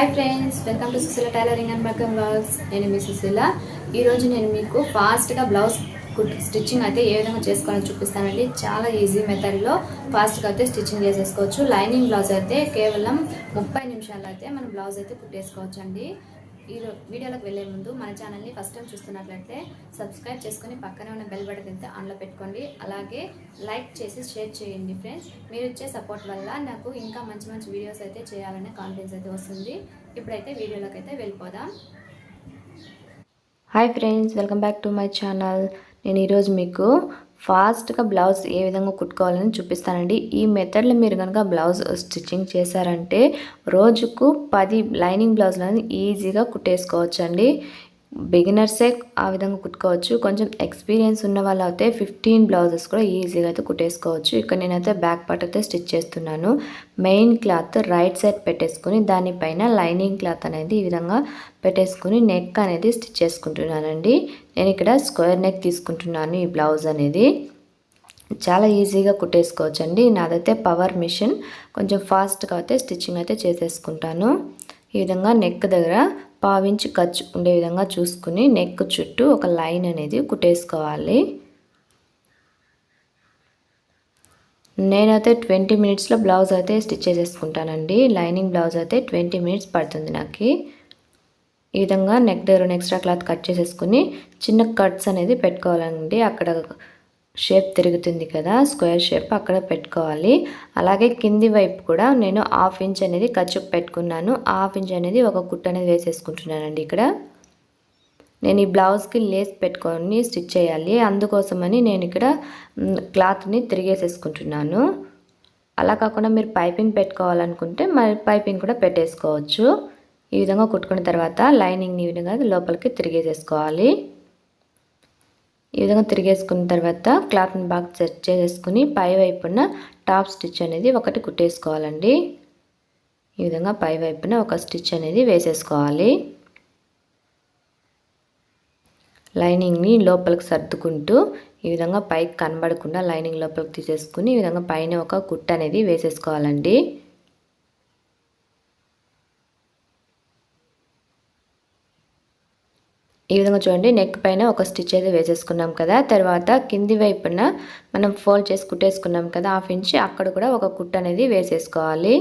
Hi friends welcome to Sushila tailoring and మగ్గం works నేను మీ సుశీల. ఈరోజు నేను మీకు ఫాస్ట్గా బ్లౌజ్ కుట్ స్టిచ్చింగ్ అయితే ఏ విధంగా చేసుకోవాలని చూపిస్తానండి. చాలా ఈజీ మెథడ్లో ఫాస్ట్గా అయితే స్టిచ్చింగ్ చేసేసుకోవచ్చు. లైనింగ్ బ్లౌజ్ అయితే కేవలం ముప్పై నిమిషాలు అయితే మనం బ్లౌజ్ అయితే కుట్టేసుకోవచ్చు అండి ఈ రో- వీడియోలోకి వెళ్ళే ముందు మన ఛానల్ని ఫస్ట్ టైం చూస్తున్నట్లయితే సబ్స్క్రైబ్ చేసుకుని పక్కనే ఉన్న బెల్ బటన్ అయితే ఆన్లో పెట్టుకోండి. అలాగే లైక్ చేసి షేర్ చేయండి ఫ్రెండ్స్. మీరు ఇచ్చే సపోర్ట్ వల్ల నాకు ఇంకా మంచి మంచి వీడియోస్ అయితే చేయాలనే కాన్ఫిడెన్స్ అయితే వస్తుంది. ఇప్పుడైతే వీడియోలోకి అయితే వెళ్ళిపోదాం. Hi friends welcome back to my channel. నేను ఈరోజు మీకు ఫాస్ట్గా బ్లౌజ్ ఏ విధంగా కుట్టుకోవాలని చూపిస్తానండి. ఈ మెథడ్లో మీరు కనుక బ్లౌజ్ స్టిచ్చింగ్ చేశారంటే రోజుకు పది లైనింగ్ బ్లౌజ్లను ఈజీగా కుట్టేసుకోవచ్చండి. బిగినర్సే ఆ విధంగా కుట్టుకోవచ్చు. కొంచెం ఎక్స్పీరియన్స్ ఉన్న వాళ్ళు అయితే ఫిఫ్టీన్ బ్లౌజెస్ కూడా ఈజీగా అయితే కుట్టేసుకోవచ్చు. ఇక్కడ నేనైతే బ్యాక్ పార్ట్ అయితే స్టిచ్ చేస్తున్నాను. మెయిన్ క్లాత్ రైట్ సైడ్ పెట్టేసుకుని దానిపైన లైనింగ్ క్లాత్ అనేది ఈ విధంగా పెట్టేసుకుని నెక్ అనేది స్టిచ్ చేసుకుంటున్నానండి. నేను ఇక్కడ స్క్వేర్ నెక్ తీసుకుంటున్నాను ఈ బ్లౌజ్ అనేది. చాలా ఈజీగా కుట్టేసుకోవచ్చు అండి నాదైతే పవర్ మిషన్. కొంచెం ఫాస్ట్గా అయితే స్టిచ్చింగ్ అయితే చేసేసుకుంటాను. ఈ విధంగా నెక్ దగ్గర పావించి ఖర్చు ఉండే విధంగా చూసుకుని నెక్ చుట్టూ ఒక లైన్ అనేది కుట్టేసుకోవాలి. నేనైతే ట్వంటీ మినిట్స్లో బ్లౌజ్ అయితే స్టిచ్ చేసేసుకుంటానండి. లైనింగ్ బ్లౌజ్ అయితే ట్వంటీ మినిట్స్ పడుతుంది నాకు. ఈ విధంగా నెక్ దగ్గర ఎక్స్ట్రా క్లాత్ కట్ చేసేసుకుని చిన్న కట్స్ అనేది పెట్టుకోవాలండి. అక్కడ షేప్ తిరుగుతుంది కదా స్క్వేర్ షేప్ అక్కడ పెట్టుకోవాలి. అలాగే కింది వైపు కూడా నేను హాఫ్ ఇంచ్ అనేది ఖర్చు పెట్టుకున్నాను. హాఫ్ ఇంచ్ అనేది ఒక కుట్ట అనేది వేసేసుకుంటున్నానండి ఇక్కడ. నేను ఈ బ్లౌజ్కి లేస్ పెట్టుకొని స్టిచ్ చేయాలి. అందుకోసమని నేను ఇక్కడ క్లాత్ని తిరిగేసేసుకుంటున్నాను. అలా కాకుండా మీరు పైపింగ్ పెట్టుకోవాలనుకుంటే మరి పైపింగ్ కూడా పెట్టేసుకోవచ్చు. ఈ విధంగా కుట్టుకున్న తర్వాత లైనింగ్ని ఈ విధంగా లోపలికి తిరిగేసేసుకోవాలి. ఈ విధంగా తిరిగేసుకున్న తర్వాత క్లాత్ని బాగా సెట్ చేసేసుకుని పై వైపున టాప్ స్టిచ్ అనేది ఒకటి కుట్టేసుకోవాలండి. ఈ విధంగా పై వైపున ఒక స్టిచ్ అనేది వేసేసుకోవాలి. లైనింగ్ని లోపలికి సర్దుకుంటూ ఈ విధంగా పైకి కనబడకుండా లైనింగ్ లోపలికి తీసేసుకుని ఈ విధంగా పైన ఒక కుట్ట అనేది వేసేసుకోవాలండి. ఈ విధంగా చూడండి నెక్ పైన ఒక స్టిచ్ అయితే వేసేసుకున్నాం కదా. తర్వాత కింది వైపున మనం ఫోల్డ్ చేసి కుట్టేసుకున్నాం కదా హాఫ్ ఇంచ్ అక్కడ కూడా ఒక కుట్ట అనేది వేసేసుకోవాలి.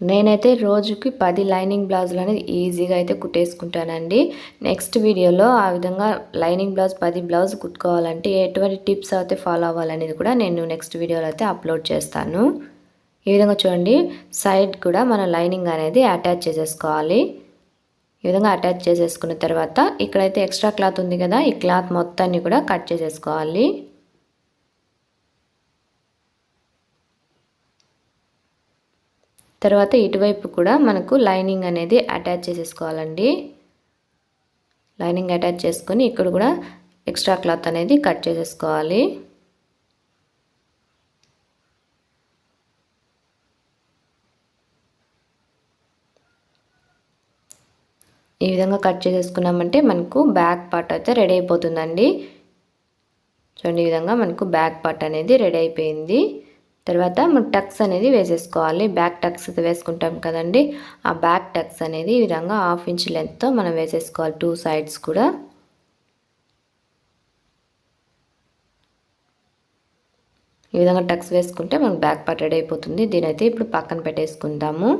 నేనైతే రోజుకి పది లైనింగ్ బ్లౌజులు అనేది ఈజీగా అయితే కుట్టేసుకుంటానండి. నెక్స్ట్ వీడియోలో ఆ విధంగా లైనింగ్ బ్లౌజ్ పది బ్లౌజ్ కుట్టుకోవాలంటే ఎటువంటి టిప్స్ అయితే ఫాలో అవ్వాలనేది కూడా నేను నెక్స్ట్ వీడియోలో అయితే అప్లోడ్ చేస్తాను. ఈ విధంగా చూడండి సైడ్ కూడా మన లైనింగ్ అనేది అటాచ్ చేసేసుకోవాలి. ఈ విధంగా అటాచ్ చేసేసుకున్న తర్వాత ఇక్కడైతే ఎక్స్ట్రా క్లాత్ ఉంది కదా ఈ క్లాత్ మొత్తాన్ని కూడా కట్ చేసేసుకోవాలి. తర్వాత ఇటువైపు కూడా మనకు లైనింగ్ అనేది అటాచ్ చేసేసుకోవాలండి. లైనింగ్ అటాచ్ చేసుకొని ఇక్కడ కూడా ఎక్స్ట్రా క్లాత్ అనేది కట్ చేసేసుకోవాలి. ఈ విధంగా కట్ చేసేసుకున్నామంటే మనకు బ్యాక్ పార్ట్ అయితే రెడీ అయిపోతుందండి. చూడండి ఈ విధంగా మనకు బ్యాక్ పార్ట్ అనేది రెడీ అయిపోయింది. తర్వాత మనం టక్స్ అనేది వేసేసుకోవాలి. బ్యాక్ టక్స్ అయితే వేసుకుంటాం కదండి. ఆ బ్యాక్ టక్స్ అనేది ఈ విధంగా హాఫ్ ఇంచ్ లెంత్తో మనం వేసేసుకోవాలి టూ సైడ్స్ కూడా. ఈ విధంగా టక్స్ వేసుకుంటే మనకు బ్యాక్ పార్ట్ రెడీ అయిపోతుంది. దీనైతే ఇప్పుడు పక్కన పెట్టేసుకుందాము.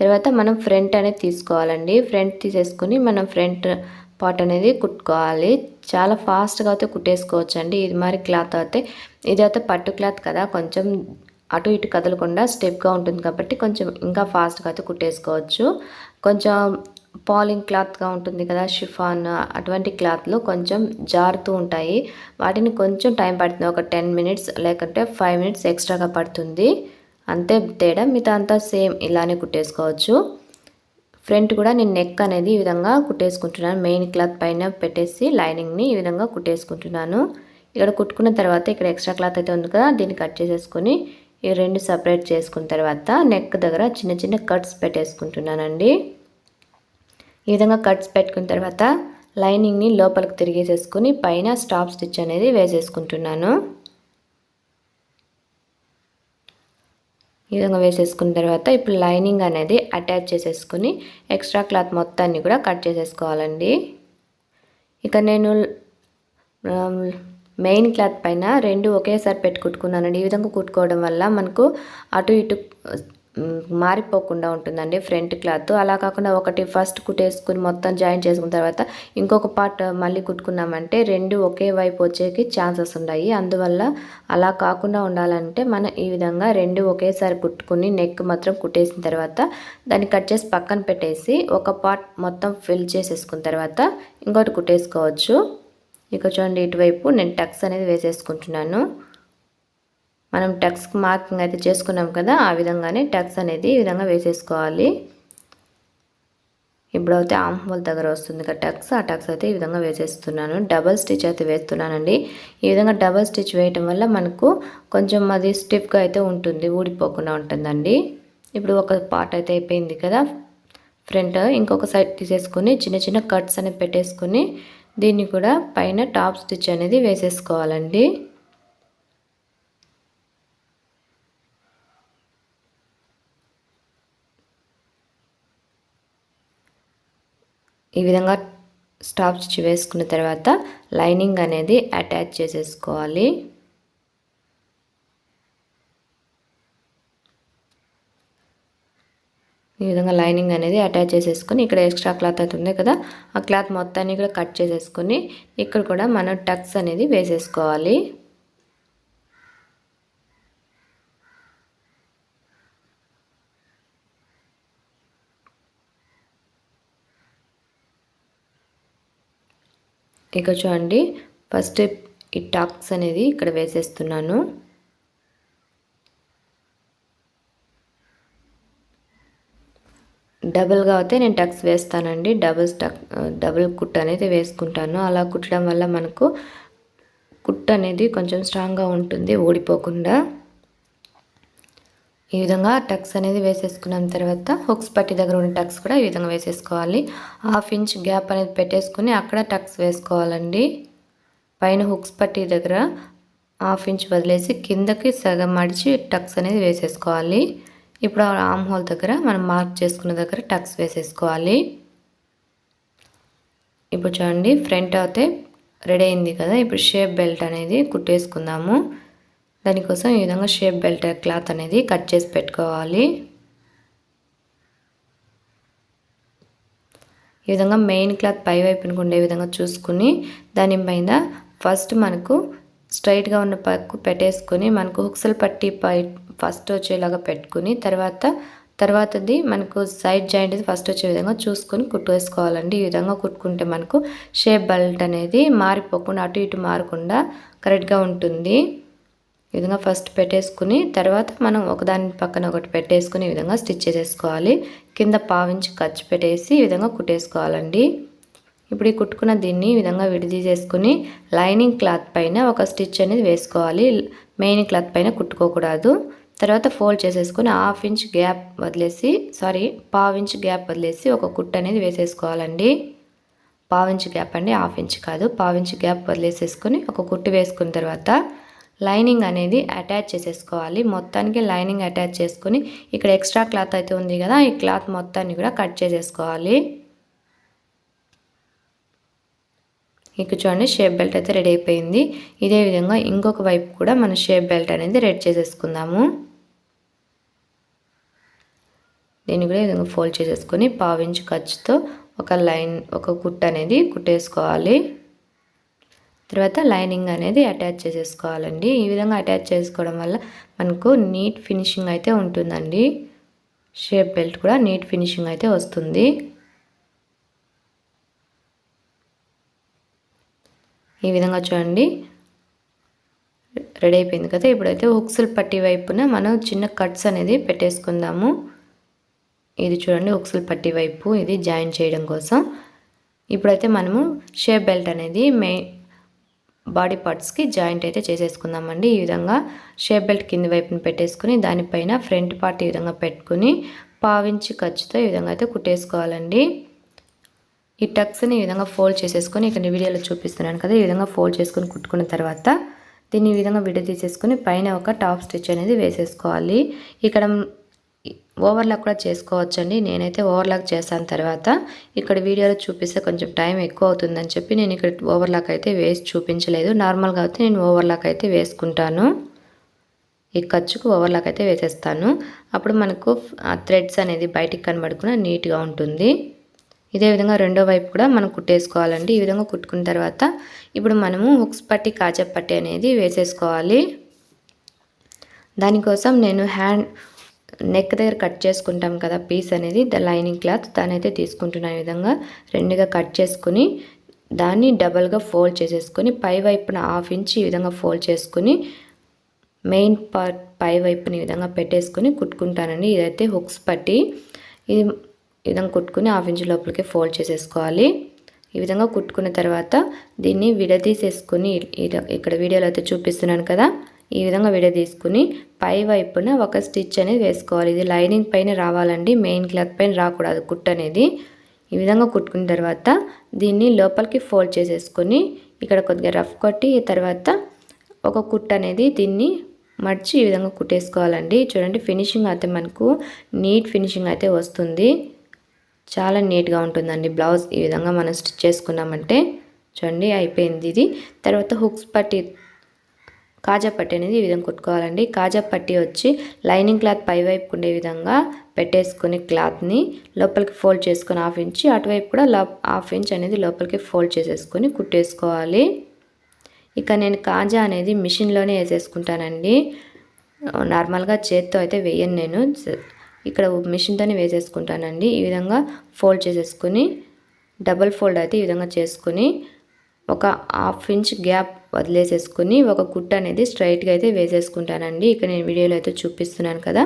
తర్వాత మనం ఫ్రంట్ అనేది తీసుకోవాలండి. ఫ్రంట్ తీసేసుకుని మనం ఫ్రంట్ పార్ట్ అనేది కుట్టుకోవాలి. చాలా ఫాస్ట్గా అయితే కుట్టేసుకోవచ్చు అండి ఇది మరి క్లాత్ అయితే ఇదైతే పట్టు క్లాత్ కదా కొంచెం అటు ఇటు కదలకుండా స్టెప్గా ఉంటుంది కాబట్టి కొంచెం ఇంకా ఫాస్ట్గా అయితే కుట్టేసుకోవచ్చు. కొంచెం పాలింగ్ క్లాత్గా ఉంటుంది కదా షిఫాన్ అటువంటి క్లాత్లు కొంచెం జారుతూ ఉంటాయి. వాటిని కొంచెం టైం పడుతుంది. ఒక టెన్ మినిట్స్ లేకుంటే ఫైవ్ మినిట్స్ ఎక్స్ట్రాగా పడుతుంది. అంతే తేడా మిగతా అంతా సేమ్ ఇలానే కుట్టేసుకోవచ్చు. ఫ్రంట్ కూడా నేను నెక్ అనేది ఈ విధంగా కుట్టేసుకుంటున్నాను. మెయిన్ క్లాత్ పైన పెట్టేసి లైనింగ్ని ఈ విధంగా కుట్టేసుకుంటున్నాను. ఇక్కడ కుట్టుకున్న తర్వాత ఇక్కడ ఎక్స్ట్రా క్లాత్ అయితే ఉంది కదా దీన్ని కట్ చేసేసుకొని ఈ రెండు సపరేట్ చేసుకున్న తర్వాత నెక్ దగ్గర చిన్న చిన్న కట్స్ పెట్టేసుకుంటున్నానండి. ఈ విధంగా కట్స్ పెట్టుకున్న తర్వాత లైనింగ్ని లోపలికి తిరిగేసేసుకుని పైన స్టాప్ స్టిచ్ అనేది వేసేసుకుంటున్నాను. ఈ విధంగా వేసేసుకున్న తర్వాత ఇప్పుడు లైనింగ్ అనేది అటాచ్ చేసేసుకుని ఎక్స్ట్రా క్లాత్ మొత్తాన్ని కూడా కట్ చేసేసుకోవాలండి. ఇక నేను మెయిన్ క్లాత్ పైన రెండు ఒకేసారి పెట్టి కుట్టుకున్నానండి ఈ విధంగా కుట్టుకోవడం వల్ల మనకు అటు ఇటు మారిపోకుండా ఉంటుందండి ఫ్రంట్ క్లాత్. అలా కాకుండా ఒకటి ఫస్ట్ కుట్టేసుకుని మొత్తం జాయిన్ చేసుకున్న తర్వాత ఇంకొక పార్ట్ మళ్ళీ కుట్టుకున్నామంటే రెండు ఒకే వైపు వచ్చేకి ఛాన్సెస్ ఉన్నాయి. అందువల్ల అలా కాకుండా ఉండాలంటే మనం ఈ విధంగా రెండు ఒకేసారి కుట్టుకుని నెక్ మాత్రం కుట్టేసిన తర్వాత దాన్ని కట్ చేసి పక్కన పెట్టేసి ఒక పార్ట్ మొత్తం ఫిల్ చేసేసుకున్న తర్వాత ఇంకోటి కుట్టేసుకోవచ్చు. ఇక చూడండి ఇటువైపు నేను టక్స్ అనేది వేసేసుకుంటున్నాను. మనం టక్స్ మార్కింగ్ అయితే చేసుకున్నాం కదా ఆ విధంగానే టక్స్ అనేది ఈ విధంగా వేసేసుకోవాలి. ఇప్పుడైతే ఆమ్ హోల్ దగ్గర వస్తుంది కదా టక్స్ ఆ టక్స్ అయితే ఈ విధంగా వేసేస్తున్నాను. డబల్ స్టిచ్ అయితే వేస్తున్నానండి. ఈ విధంగా డబల్ స్టిచ్ వేయటం వల్ల మనకు కొంచెం అది స్టిఫ్గా అయితే ఉంటుంది ఊడిపోకుండా ఉంటుందండి. ఇప్పుడు ఒక పార్ట్ అయితే అయిపోయింది కదా ఫ్రంట్ ఇంకొక సైడ్ తీసేసుకొని చిన్న చిన్న కట్స్ అనేది పెట్టేసుకొని దీన్ని కూడా పైన టాప్ స్టిచ్ అనేది వేసేసుకోవాలండి. ఈ విధంగా స్టాప్ స్టిచ్ వేసుకున్న తర్వాత లైనింగ్ అనేది అటాచ్ చేసేసుకోవాలి. ఈ విధంగా లైనింగ్ అనేది అటాచ్ చేసేసుకొని ఇక్కడ ఎక్స్ట్రా క్లాత్ అయితే ఉంది కదా ఆ క్లాత్ మొత్తాన్ని కూడా కట్ చేసేసుకొని ఇక్కడ కూడా మనం టక్స్ అనేది వేసేసుకోవాలి. ఇక చూడండి ఫస్ట్ ఈ టాక్స్ అనేది ఇక్కడ వేసేస్తున్నాను. డబుల్గా అయితే నేను టక్స్ వేస్తానండి. డబుల్ స్టక్ డబుల్ కుట్ అనేది వేసుకుంటాను. అలా కుట్టడం వల్ల మనకు కుట్ అనేది కొంచెం స్ట్రాంగ్గా ఉంటుంది ఓడిపోకుండా ఈ విధంగా టక్స్ అనేది వేసేసుకున్న తర్వాత హుక్స్ పట్టి దగ్గర ఉన్న టక్స్ కూడా ఈ విధంగా వేసేసుకోవాలి. హాఫ్ ఇంచ్ గ్యాప్ అనేది పెట్టేసుకుని అక్కడ టక్స్ వేసుకోవాలండి. పైన హుక్స్ పట్టి దగ్గర హాఫ్ ఇంచ్ వదిలేసి కిందకి సగం మడిచి టక్స్ అనేది వేసేసుకోవాలి. ఇప్పుడు ఆమ్ హోల్ దగ్గర మనం మార్క్ చేసుకున్న దగ్గర టక్స్ వేసేసుకోవాలి. ఇప్పుడు చూడండి ఫ్రంట్ అయితే రెడీ అయింది కదా. ఇప్పుడు షేప్ బెల్ట్ అనేది కుట్టేసుకుందాము. దానికోసం ఈ విధంగా షేప్ బెల్ట్ క్లాత్ అనేది కట్ చేసి పెట్టుకోవాలి. ఈ విధంగా మెయిన్ క్లాత్ పై వైపునకు ఉండే విధంగా చూసుకుని దానిపైన ఫస్ట్ మనకు స్ట్రైట్గా ఉన్న పక్కు పెట్టేసుకొని మనకు హుక్సలు పట్టి పై ఫస్ట్ వచ్చేలాగా పెట్టుకుని తర్వాత తర్వాతది మనకు సైడ్ జాయింట్ ఫస్ట్ వచ్చే విధంగా చూసుకొని కుట్టేసుకోవాలండి ఈ విధంగా కుట్టుకుంటే మనకు షేప్ బెల్ట్ అనేది మారిపోకుండా అటు ఇటు మారకుండా కరెక్ట్గా ఉంటుంది. ఈ విధంగా ఫస్ట్ పెట్టేసుకుని తర్వాత మనం ఒకదాని పక్కన ఒకటి పెట్టేసుకుని ఈ విధంగా స్టిచ్ చేసేసుకోవాలి. కింద పావించి ఖర్చు పెట్టేసి ఈ విధంగా కుట్టేసుకోవాలండి. ఇప్పుడు ఈ కుట్టుకున్న దీన్ని ఈ విధంగా విడిదీసేసుకుని లైనింగ్ క్లాత్ పైన ఒక స్టిచ్ అనేది వేసుకోవాలి. మెయిన్ క్లాత్ పైన కుట్టుకోకూడదు. తర్వాత ఫోల్డ్ చేసేసుకొని హాఫ్ ఇంచ్ గ్యాప్ వదిలేసి సారీ పావు ఇంచ్ గ్యాప్ వదిలేసి ఒక కుట్టు అనేది వేసేసుకోవాలండి. పావు ఇంచ్ గ్యాప్ అండి హాఫ్ ఇంచ్ కాదు. పావు ఇంచ్ గ్యాప్ వదిలేసేసుకొని ఒక కుట్టు వేసుకున్న తర్వాత లైనింగ్ అనేది అటాచ్ చేసేసుకోవాలి. మొత్తానికి లైనింగ్ అటాచ్ చేసుకుని ఇక్కడ ఎక్స్ట్రా క్లాత్ అయితే ఉంది కదా ఈ క్లాత్ మొత్తాన్ని కూడా కట్ చేసేసుకోవాలి. ఇక చూడండి షేప్ బెల్ట్ అయితే రెడీ అయిపోయింది. ఇదే విధంగా ఇంకొక వైపు కూడా మన షేప్ బెల్ట్ అనేది రెడీ చేసేసుకుందాము. దీన్ని కూడా ఈ విధంగా ఫోల్డ్ చేసేసుకొని పావించు ఖర్చుతో ఒక లైన్ ఒక కుట్ అనేది కుట్టేసుకోవాలి. తర్వాత లైనింగ్ అనేది అటాచ్ చేసేసుకోవాలండి. ఈ విధంగా అటాచ్ చేసుకోవడం వల్ల మనకు నీట్ ఫినిషింగ్ అయితే ఉంటుందండి. షేప్ బెల్ట్ కూడా నీట్ ఫినిషింగ్ అయితే వస్తుంది. ఈ విధంగా చూడండి. రెడీ అయిపోయింది కదా. ఇప్పుడైతే హుక్స్లు పట్టి వైపున మనం చిన్న కట్స్ అనేది పెట్టేసుకుందాము. ఇది చూడండి హుక్స్లు పట్టి వైపు ఇది జాయిన్ చేయడం కోసం. ఇప్పుడైతే మనము షేప్ బెల్ట్ అనేది మెయిన్ బాడీ పార్ట్స్కి జాయింట్ అయితే చేసేసుకుందామండి. ఈ విధంగా షేప్ బెల్ట్ కింది వైపున పెట్టేసుకుని దానిపైన ఫ్రంట్ పార్ట్ ఈ విధంగా పెట్టుకుని పావించి ఖర్చుతో ఈ విధంగా అయితే కుట్టేసుకోవాలండి. ఈ టక్స్ని ఈ విధంగా ఫోల్డ్ చేసేసుకొని ఇక్కడ వీడియోలో చూపిస్తున్నాను కదా ఈ విధంగా ఫోల్డ్ చేసుకొని కుట్టుకున్న తర్వాత దీన్ని ఈ విధంగా విడదీసేసుకొని పైన ఒక టాప్ స్టిచ్ అనేది వేసేసుకోవాలి. ఇక్కడ ఓవర్లాక్ కూడా చేసుకోవచ్చండి. నేనైతే ఓవర్లాక్ చేశాను తర్వాత. ఇక్కడ వీడియోలో చూపిస్తే కొంచెం టైం ఎక్కువ అవుతుందని చెప్పి నేను ఇక్కడ ఓవర్లాక్ అయితే వేసి చూపించలేదు. నార్మల్గా అయితే నేను ఓవర్లాక్ అయితే వేసుకుంటాను. ఈ ఖర్చుకు ఓవర్లాక్ అయితే వేసేస్తాను. అప్పుడు మనకు ఆ థ్రెడ్స్ అనేది బయటికి కనబడకుండా నీట్గా ఉంటుంది. ఇదే విధంగా రెండో వైపు కూడా మనం కుట్టేసుకోవాలండి. ఈ విధంగా కుట్టుకున్న తర్వాత ఇప్పుడు మనము హుక్స్ పట్టి కాచే పట్టి అనేది వేసేసుకోవాలి. దానికోసం నేను హ్యాండ్ నెక్ దగ్గర కట్ చేసుకుంటాం కదా పీస్ అనేది ద లైనింగ్ క్లాత్ దాని అయితే తీసుకుంటున్న విధంగా. రెండుగా కట్ చేసుకుని దాన్ని డబల్గా ఫోల్డ్ చేసేసుకొని పై వైపున హాఫ్ ఇంచ్ ఈ విధంగా ఫోల్డ్ చేసుకుని మెయిన్ పార్ట్ పై వైపుని ఈ విధంగా పెట్టేసుకొని కుట్టుకుంటానండి. ఇదైతే హుక్స్ పట్టి ఇది ఈ విధంగా కుట్టుకుని హాఫ్ ఇంచ్ లోపలికి ఫోల్డ్ చేసేసుకోవాలి. ఈ విధంగా కుట్టుకున్న తర్వాత దీన్ని విడదీసేసుకుని ఇక్కడ వీడియోలో అయితే చూపిస్తున్నాను కదా. ఈ విధంగా విడదీసుకుని పై వైపున ఒక స్టిచ్ అనేది వేసుకోవాలి. ఇది లైనింగ్ పైన రావాలండి. మెయిన్ క్లాత్ పైన రాకూడదు కుట్ అనేది. ఈ విధంగా కుట్టుకున్న తర్వాత దీన్ని లోపలికి ఫోల్డ్ చేసేసుకొని ఇక్కడ కొద్దిగా రఫ్ కొట్టి తర్వాత ఒక కుట్ అనేది దీన్ని మర్చి ఈ విధంగా కుట్టేసుకోవాలండి. చూడండి ఫినిషింగ్ అయితే మనకు నీట్ ఫినిషింగ్ అయితే వస్తుంది. చాలా నీట్గా ఉంటుందండి బ్లౌజ్. ఈ విధంగా మనం స్టిచ్ చేసుకున్నామంటే చూడండి అయిపోయింది ఇది. తర్వాత హుక్స్ పట్టి కాజా పట్టి అనేది ఈ విధంగా కుట్టుకోవాలండి. కాజా పట్టి వచ్చి లైనింగ్ క్లాత్ పైవైపు ఉండే విధంగా పెట్టేసుకుని క్లాత్ని లోపలికి ఫోల్డ్ చేసుకొని హాఫ్ ఇంచ్ అటువైపు కూడా హాఫ్ ఇంచ్ అనేది లోపలికి ఫోల్డ్ చేసేసుకొని కుట్టేసుకోవాలి. ఇక నేను కాజా అనేది మిషన్లోనే వేసేసుకుంటానండి. నార్మల్గా చేత్తో అయితే వేయను నేను. ఇక్కడ మిషన్తోనే వేసేసుకుంటానండి. ఈ విధంగా ఫోల్డ్ చేసేసుకుని డబల్ ఫోల్డ్ అయితే ఈ విధంగా చేసుకుని ఒక హాఫ్ ఇంచ్ గ్యాప్ వదిలేసేసుకుని ఒక కుట్ట అనేది స్ట్రైట్గా అయితే వేసేసుకుంటానండి. ఇక్కడ నేను వీడియోలో అయితే చూపిస్తున్నాను కదా.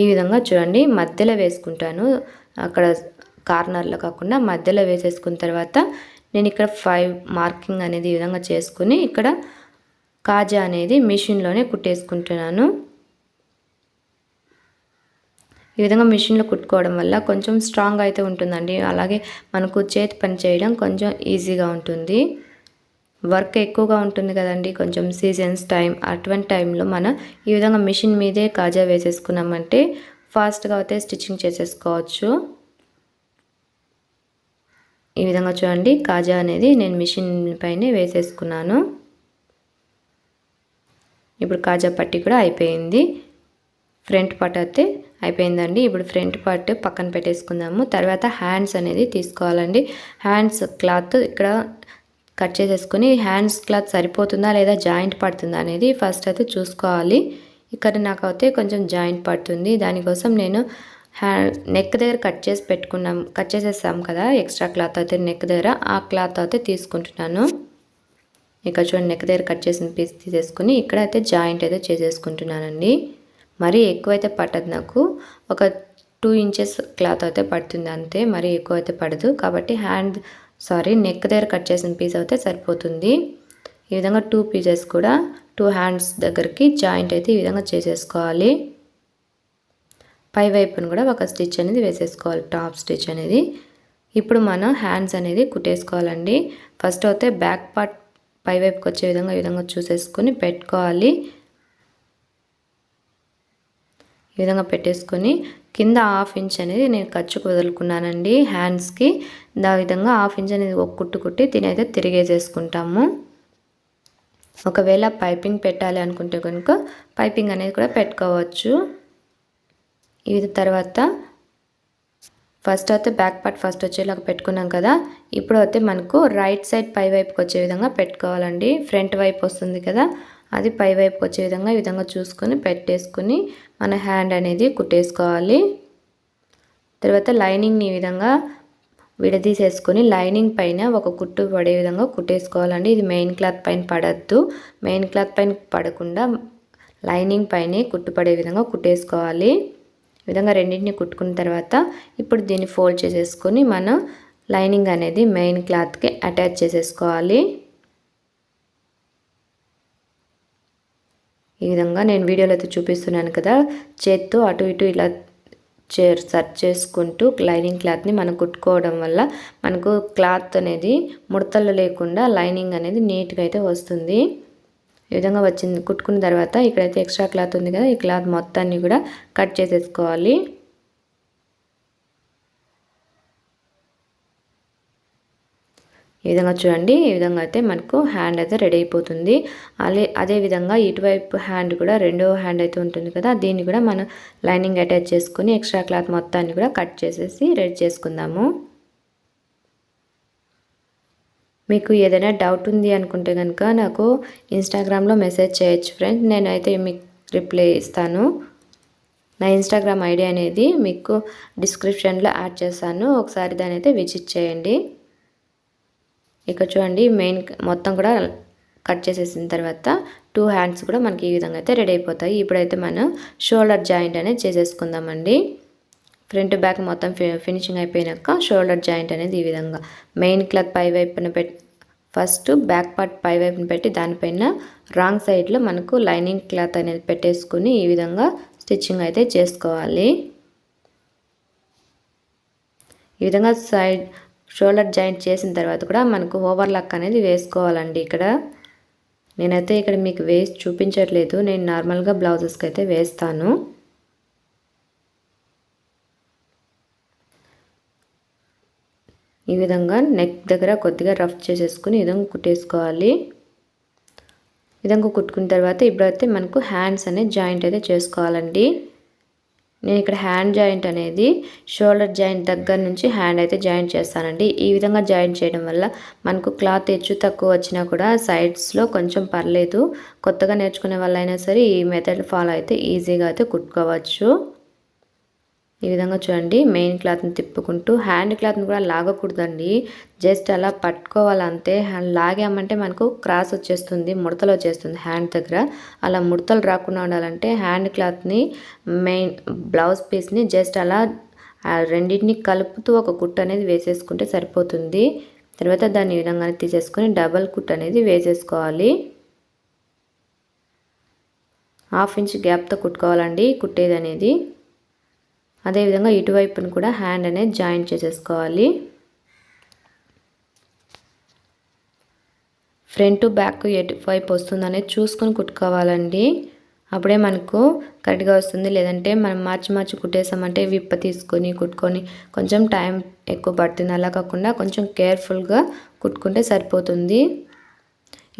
ఈ విధంగా చూడండి మధ్యలో వేసుకుంటాను. అక్కడ కార్నర్లో కాకుండా మధ్యలో వేసేసుకున్న తర్వాత నేను ఇక్కడ ఫైవ్ మార్కింగ్ అనేది ఈ విధంగా చేసుకుని ఇక్కడ కాజా అనేది మిషన్లోనే కుట్టేసుకుంటున్నాను. ఈ విధంగా మిషన్లో కుట్టుకోవడం వల్ల కొంచెం స్ట్రాంగ్ అయితే ఉంటుందండి. అలాగే మనకు చేతి పని చేయడం కొంచెం ఈజీగా ఉంటుంది. వర్క్ ఎక్కువగా ఉంటుంది కదండి. కొంచెం సీజన్స్ టైం అటువంటి టైంలో మనం ఈ విధంగా మిషన్ మీదే కాజా వేసేసుకున్నామంటే ఫాస్ట్గా అయితే స్టిచ్చింగ్ చేసేసుకోవచ్చు. ఈ విధంగా చూడండి కాజా అనేది నేను మిషన్ పైనే వేసేసుకున్నాను. ఇప్పుడు కాజా పట్టి కూడా అయిపోయింది. ఫ్రంట్ పార్ట్ అయితే అయిపోయిందండి. ఇప్పుడు ఫ్రంట్ పార్ట్ పక్కన పెట్టేసుకుందాము. తర్వాత హ్యాండ్స్ అనేది తీసుకోవాలండి. హ్యాండ్స్ క్లాత్ ఇక్కడ కట్ చేసేసుకుని హ్యాండ్స్ క్లాత్ సరిపోతుందా లేదా జాయింట్ పడుతుందా అనేది ఫస్ట్ అయితే చూసుకోవాలి. ఇక్కడ నాకు అయితే కొంచెం జాయింట్ పడుతుంది. దానికోసం నేను హ్యా నెక్ దగ్గర కట్ చేసి పెట్టుకున్నాం కట్ చేసేసాం కదా ఎక్స్ట్రా క్లాత్ అయితే నెక్ దగ్గర ఆ క్లాత్ అయితే తీసుకుంటున్నాను. ఇక్కడ చూడండి నెక్ దగ్గర కట్ చేసిన పీస్ తీసేసుకుని ఇక్కడ అయితే జాయింట్ అయితే చేసేసుకుంటున్నానండి. మరీ ఎక్కువైతే పట్టదు నాకు. ఒక టూ ఇంచెస్ క్లాత్ అయితే పడుతుంది అంతే మరీ ఎక్కువ అయితే పడదు. కాబట్టి హ్యాండ్ సారీ నెక్ దగ్గర కట్ చేసిన పీస్ అయితే సరిపోతుంది. ఈ విధంగా టూ పీసెస్ కూడా టూ హ్యాండ్స్ దగ్గరికి జాయింట్ అయితే ఈ విధంగా చేసేసుకోవాలి. పై వైపును కూడా ఒక స్టిచ్ అనేది వేసేసుకోవాలి టాప్ స్టిచ్ అనేది. ఇప్పుడు మనం హ్యాండ్స్ అనేది కుట్టేసుకోవాలండి. ఫస్ట్ అయితే బ్యాక్ పార్ట్ పై వైపుకి వచ్చే విధంగా ఈ విధంగా చూసేసుకొని పెట్టుకోవాలి. ఈ విధంగా పెట్టేసుకొని కింద హాఫ్ ఇంచ్ అనేది నేను ఖర్చుకు వదులుకున్నానండి హ్యాండ్స్కి. దా విధంగా హాఫ్ ఇంచ్ అనేది ఒక కుట్టు కుట్టి తిని అయితే తిరిగేసేసుకుంటాము. ఒకవేళ పైపింగ్ పెట్టాలి అనుకుంటే కనుక పైపింగ్ అనేది కూడా పెట్టుకోవచ్చు. ఇది తర్వాత ఫస్ట్ అయితే బ్యాక్ పార్ట్ ఫస్ట్ వచ్చేలాగా పెట్టుకున్నాం కదా ఇప్పుడు అయితే మనకు రైట్ సైడ్ పై వైపుకి వచ్చే విధంగా పెట్టుకోవాలండి. ఫ్రంట్ వైపు వస్తుంది కదా అది పై వైపుకి వచ్చే విధంగా ఈ విధంగా చూసుకొని పెట్టేసుకుని మన హ్యాండ్ అనేది కుట్టేసుకోవాలి. తర్వాత లైనింగ్ని ఈ విధంగా విడదీసేసుకొని లైనింగ్ పైన ఒక కుట్టు పడే విధంగా కుట్టేసుకోవాలండి. ఇది మెయిన్ క్లాత్ పైన పడద్దు. మెయిన్ క్లాత్ పైన పడకుండా లైనింగ్ పైనే కుట్టు పడే విధంగా కుట్టేసుకోవాలి. ఈ విధంగా రెండింటిని కుట్టుకున్న తర్వాత ఇప్పుడు దీన్ని ఫోల్డ్ చేసేసుకొని మనం లైనింగ్ అనేది మెయిన్ క్లాత్కి అటాచ్ చేసేసుకోవాలి. ఈ విధంగా నేను వీడియోలో అయితే చూపిస్తున్నాను కదా. చేత్తో అటు ఇటు ఇలా చే సర్చ్ చేసుకుంటూ లైనింగ్ క్లాత్ని మనం కుట్టుకోవడం వల్ల మనకు క్లాత్ అనేది ముడతలు లేకుండా లైనింగ్ అనేది నీట్గా అయితే వస్తుంది. ఈ విధంగా వచ్చింది కుట్టుకున్న తర్వాత ఇక్కడైతే ఎక్స్ట్రా క్లాత్ ఉంది కదా ఈ క్లాత్ మొత్తాన్ని కూడా కట్ చేసేసుకోవాలి. ఈ విధంగా చూడండి. ఈ విధంగా అయితే మనకు హ్యాండ్ అయితే రెడీ అయిపోతుంది. అదే అదేవిధంగా ఇటువైపు హ్యాండ్ కూడా రెండో హ్యాండ్ అయితే ఉంటుంది కదా. దీన్ని కూడా మనం లైనింగ్ అటాచ్ చేసుకుని ఎక్స్ట్రా క్లాత్ మొత్తాన్ని కూడా కట్ చేసేసి రెడీ చేసుకుందాము. మీకు ఏదైనా డౌట్ ఉంది అనుకుంటే కనుక నాకు ఇన్స్టాగ్రామ్లో మెసేజ్ చేయొచ్చు ఫ్రెండ్స్ నేనైతే మీకు రిప్లై ఇస్తాను. నా ఇన్స్టాగ్రామ్ ఐడి అనేది మీకు డిస్క్రిప్షన్లో యాడ్ చేస్తాను. ఒకసారి దాని అయితే విజిట్ చేయండి. ఇక్కడ చూడండి మెయిన్ మొత్తం కూడా కట్ చేసేసిన తర్వాత టూ హ్యాండ్స్ కూడా మనకి ఈ విధంగా అయితే రెడీ అయిపోతాయి. ఇప్పుడైతే మనం షోల్డర్ జాయింట్ అనేది చేసేసుకుందామండి. ఫ్రంట్ బ్యాక్ మొత్తం ఫినిషింగ్ అయిపోయినాక షోల్డర్ జాయింట్ అనేది ఈ విధంగా. మెయిన్ క్లాత్ పై వైపున పెట్టి ఫస్ట్ బ్యాక్ పార్ట్ పై వైపున పెట్టి దానిపైన రాంగ్ సైడ్లో మనకు లైనింగ్ క్లాత్ అనేది పెట్టేసుకుని ఈ విధంగా స్టిచ్చింగ్ అయితే చేసుకోవాలి. ఈ విధంగా సైడ్ షోల్డర్ జాయింట్ చేసిన తర్వాత కూడా మనకు ఓవర్లాక్ అనేది వేసుకోవాలండి ఇక్కడ. నేనైతే ఇక్కడ మీకు వేసి చూపించట్లేదు. నేను నార్మల్గా బ్లౌజెస్కి అయితే వేస్తాను. ఈ విధంగా నెక్ దగ్గర కొద్దిగా రఫ్ చేసేసుకుని ఈ విధంగా కుట్టేసుకోవాలి. విధంగా కుట్టుకున్న తర్వాత ఇప్పుడైతే మనకు హ్యాండ్స్ అనేది జాయింట్ అయితే చేసుకోవాలండి. నేను ఇక్కడ హ్యాండ్ జాయింట్ అనేది షోల్డర్ జాయింట్ దగ్గర నుంచి హ్యాండ్ అయితే జాయింట్ చేస్తానండి. ఈ విధంగా జాయింట్ చేయడం వల్ల మనకు క్లాత్ హెచ్చు తక్కువ వచ్చినా కూడా సైడ్స్లో కొంచెం పర్లేదు. కొత్తగా నేర్చుకునే వాళ్ళైనా సరే ఈ మెథడ్ ఫాలో అయితే ఈజీగా అయితే కుట్టుకోవచ్చు. ఈ విధంగా చూడండి. మెయిన్ క్లాత్ని తిప్పుకుంటూ హ్యాండ్ క్లాత్ని కూడా లాగకూడదండి. జస్ట్ అలా పట్టుకోవాలంతే లాగామంటే మనకు క్రాస్ వచ్చేస్తుంది ముడతలు వచ్చేస్తుంది హ్యాండ్ దగ్గర. అలా ముడతలు రాకుండా ఉండాలంటే హ్యాండ్ క్లాత్ని మెయిన్ బ్లౌజ్ పీస్ని జస్ట్ అలా రెండింటిని కలుపుతూ ఒక కుట్టు అనేది వేసేసుకుంటే సరిపోతుంది. తర్వాత దాన్ని ఈ విధంగా తీసేసుకొని డబల్ కుట్ అనేది వేసేసుకోవాలి. హాఫ్ ఇంచ్ గ్యాప్తో కుట్టుకోవాలండి కుట్టేది అనేది అదేవిధంగా ఇటువైపును కూడా హ్యాండ్ అనేది జాయింట్ చేసేసుకోవాలి. ఫ్రంట్ బ్యాక్ ఎటువైపు వస్తుందనేది చూసుకొని కుట్టుకోవాలండి. అప్పుడే మనకు కరెక్ట్గా వస్తుంది. లేదంటే మనం మార్చి మార్చి కుట్టేసామంటే విప్ప తీసుకొని కుట్టుకొని కొంచెం టైం ఎక్కువ పడుతుంది. అలా కాకుండా కొంచెం కేర్ఫుల్గా కుట్టుకుంటే సరిపోతుంది.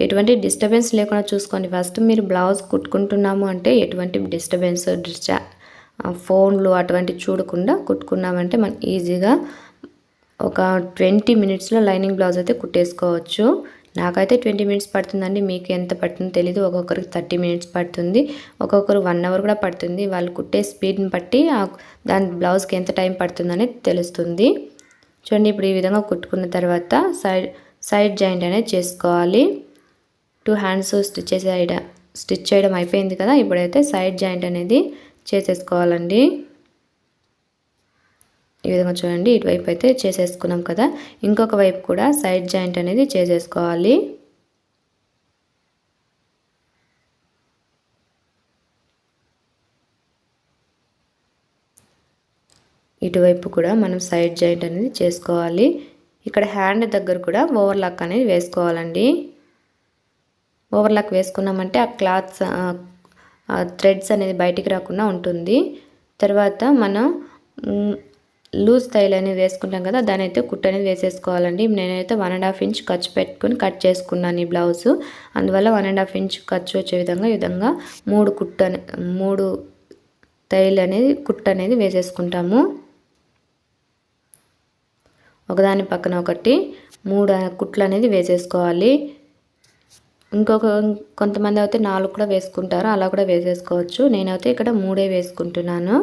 ఎటువంటి డిస్టర్బెన్స్ లేకుండా చూసుకోండి. ఫస్ట్ మీరు బ్లౌజ్ కుట్టుకుంటున్నాము అంటే ఎటువంటి డిస్టర్బెన్స్ డిస్టా ఫోన్లు అటువంటివి చూడకుండా కుట్టుకున్నామంటే మనం ఈజీగా ఒక ట్వంటీ మినిట్స్లో లైనింగ్ బ్లౌజ్ అయితే కుట్టేసుకోవచ్చు. నాకైతే ట్వంటీ మినిట్స్ పడుతుందండి మీకు ఎంత పడుతుందో తెలీదు. ఒక్కొక్కరికి థర్టీ మినిట్స్ పడుతుంది. ఒక్కొక్కరు వన్ అవర్ కూడా పడుతుంది. వాళ్ళు కుట్టే స్పీడ్ని బట్టి దాని బ్లౌజ్కి ఎంత టైం పడుతుందనేది తెలుస్తుంది. చూడండి ఇప్పుడు ఈ విధంగా కుట్టుకున్న తర్వాత సైడ్ సైడ్ జాయింట్ అనేది చేసుకోవాలి. టూ హ్యాండ్స్ స్టిచ్ చేసే స్టిచ్ చేయడం అయిపోయింది కదా ఇప్పుడైతే సైడ్ జాయింట్ అనేది చేసేసుకోవాలండి. ఈ విధంగా చూడండి ఇటువైపు అయితే చేసేసుకున్నాం కదా. ఇంకొక వైపు కూడా సైడ్ జాయింట్ అనేది చేసేసుకోవాలి. ఇటువైపు కూడా మనం సైడ్ జాయింట్ అనేది చేసుకోవాలి. ఇక్కడ హ్యాండ్ దగ్గర కూడా ఓవర్లాక్ అనేది వేసుకోవాలండి. ఓవర్లాక్ వేసుకున్నామంటే ఆ క్లాత్స్ థ్రెడ్స్ అనేది బయటికి రాకుండా ఉంటుంది. తర్వాత మనం లూజ్ తైల్ అనేది వేసుకుంటాం కదా దాని అయితే కుట్ అనేది వేసేసుకోవాలండి. నేనైతే వన్ అండ్ హాఫ్ ఇంచ్ ఖర్చు పెట్టుకుని కట్ చేసుకున్నాను ఈ బ్లౌజ్ అందువల్ల వన్ అండ్ హాఫ్ ఇంచ్ ఖర్చు వచ్చే విధంగా ఈ విధంగా మూడు కుట్ మూడు తైల్ అనేది కుట్ అనేది వేసేసుకుంటాము. ఒకదాని పక్కన ఒకటి మూడు కుట్లు అనేది వేసేసుకోవాలి. ఇంకొక కొంతమంది అయితే నాలుగు కూడా వేసుకుంటారు అలా కూడా వేసేసుకోవచ్చు. నేనైతే ఇక్కడ మూడే వేసుకుంటున్నాను.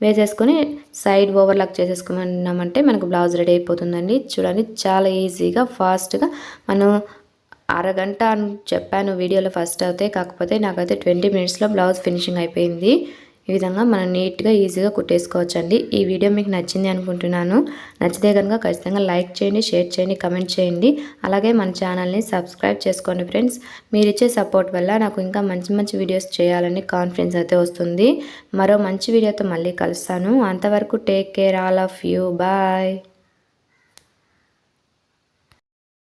వేసేసుకొని సైడ్ ఓవర్లాక్ చేసేసుకున్నామంటే మనకు బ్లౌజ్ రెడీ అయిపోతుందండి. చూడండి చాలా ఈజీగా ఫాస్ట్గా. మనం అరగంట అని చెప్పాను వీడియోలో ఫస్ట్ అయితే కాకపోతే నాకైతే ట్వంటీ మినిట్స్లో బ్లౌజ్ ఫినిషింగ్ అయిపోయింది. ఈ విధంగా మనం నీట్గా ఈజీగా కుట్టేసుకోవచ్చండి. ఈ వీడియో మీకు నచ్చింది అనుకుంటున్నాను. నచ్చితే కనుక ఖచ్చితంగా లైక్ చేయండి షేర్ చేయండి కమెంట్ చేయండి. అలాగే మన ఛానల్ని సబ్స్క్రైబ్ చేసుకోండి ఫ్రెండ్స్. మీరు ఇచ్చే సపోర్ట్ వల్ల నాకు ఇంకా మంచి మంచి వీడియోస్ చేయాలని కాన్ఫిడెన్స్ అయితే వస్తుంది. మరో మంచి వీడియోతో మళ్ళీ కలుస్తాను. అంతవరకు take care all of you. Bye.